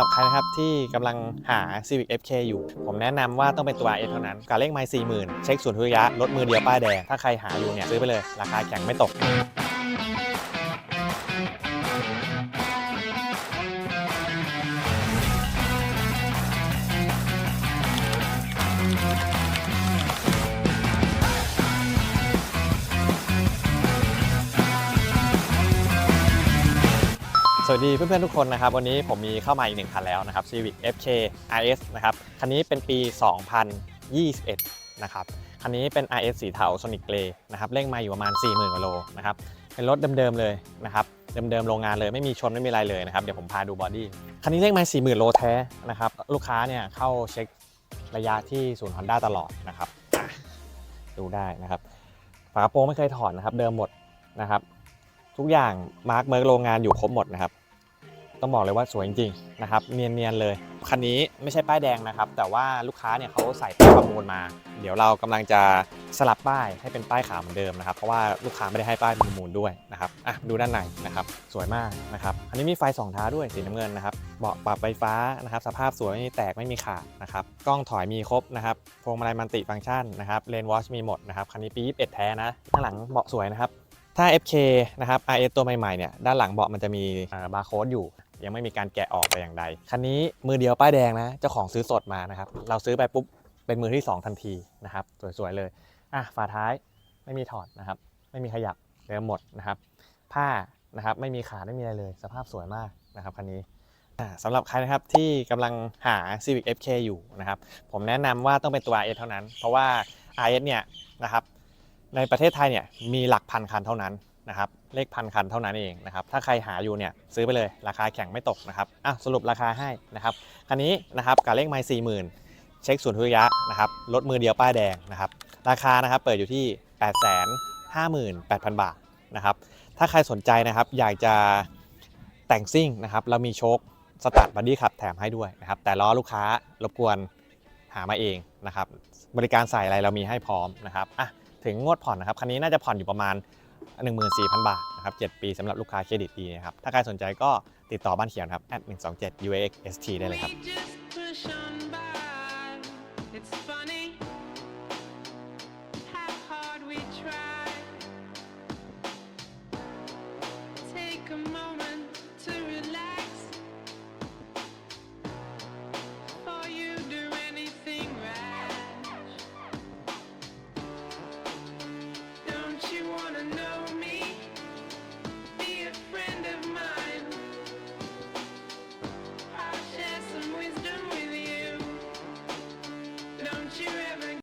หรับใครนะครับที่กำลังหา Civic FK อยู่ ผมแนะนำว่าต้องเป็นตัว S เท่านั้นการเลขไมล์40,000 เช็คศูนย์ทุระยะรถมือเดียวป้ายแดง ถ้าใครหาอยู่เนี่ยซื้อไปเลย ราคาแข่งไม่ตก วัสดีเพื่อนๆทุกคนนะครับ วันนี้ผมมีเข้ามาอีกหนึ่งคันแล้วนะครับ Civic FK RS นะครับ คันนี้เป็นปี 2021 นะครับ คันนี้เป็น RS สีเทา Sonic Grey นะครับเร่งมาอยู่ประมาณ 40,000กว่าโลนะครับ เป็นรถเดิมๆเลยนะครับ เดิมๆโรงงานเลยไม่มีชนไม่มีอะไรเลยนะครับ เดี๋ยวผมพาดูบอดี้ คันนี้เร่งมา 40,000 โลแท้นะครับ ลูกค้าเนี่ยเข้าเช็คระยะที่ศูนย์ฮอนด้าตลอดนะครับ ดูได้นะครับ ฝากระโปรงไม่เคยถอดนะครับ เดิมหมดนะครับ ทุกอย่างมาร์กเมิร์กโรงงานอยู่ครบหมดนะครับ ต้องบอกเลยว่าสวยจริงๆนะครับเนียนๆเลยคันนี้ไม่ใช่ป้ายแดงนะครับ แต่ว่าลูกค้าเนี่ยเขาใส่ป้ายประมูลมา เดี๋ยวเรากำลังจะสลับป้ายให้เป็นป้ายขาวเหมือนเดิมนะครับเพราะว่าลูกค้าไม่ได้ให้ป้ายประมูลด้วยนะครับอะดูด้านในนะครับสวยมากนะครับอันนี้มีไฟสองท้าด้วยสีน้ำเงินนะครับเบาะปรับไฟฟ้านะครับสภาพสวยไม่มีแตกไม่มีขาดนะครับกล้องถอยมีครบนะครับพวงมาลัยมัลติฟังก์ชันนะครับเลนวอชมีหมดนะครับคันนี้ปี21แท้นะข้างหลังเบาะสวยนะครับถ้า FK นะครับ RS ตัวใหม่ๆเนี่ยด้านหลังเบาะมันจะมีบาร์โค้ดอยู่ ยังไม่มีการแกะออกแต่อย่างใด คันนี้มือเดียวป้ายแดงนะ เจ้าของซื้อสดมานะครับ เราซื้อไปปุ๊บเป็นมือที่ 2 ทันทีนะครับ สวยๆเลย อะฝาท้ายไม่มีถอดนะครับ ไม่มีขยับเดิมหมดนะครับ ผ้านะครับไม่มีขาดไม่มีอะไรเลย สภาพสวยมากนะครับคันนี้อ่าสำหรับใครนะครับที่กำลังหา Civic FK อยู่นะครับ ผมแนะนำว่าต้องเป็นตัว RS เท่านั้น เพราะว่า RS เนี่ยนะครับในประเทศไทยเนี่ยมีหลักพันคันเท่านั้น นะครับเลขพันคันเท่านั้นเองนะครับถ้าใครหาอยู่เนี่ยซื้อไปเลยราคาแข่งไม่ตกนะครับอะสรุปราคาให้นะครับคันนี้นะครับกับเลขไมล์สี่หมื่นเช็คศูนย์ทุกระยะนะครับรถมือเดียวป้ายแดงนะครับราคานะครับเปิดอยู่ที่ 8 5 8 0 0 0 บาทนะครับถ้าใครสนใจนะครับอยากจะแต่งซิ่งนะครับเรามีโชคสตาร์ทบัดดี้ขับแถมให้ด้วยนะครับแต่ล้อลูกค้ารบกวนหามาเองนะครับบริการใส่อะไรเรามีให้พร้อมนะครับอะถึงงวดผ่อนนะครับคันนี้น่าจะผ่อนอยู่ประมาณ 14,000 บาทนะครับ 7 ปีสำหรับลูกค้าเครดิตดีนะครับ ถ้าใครสนใจก็ติดต่อบ้านเขียนครับ at 127 UAX ST ได้เลยครับ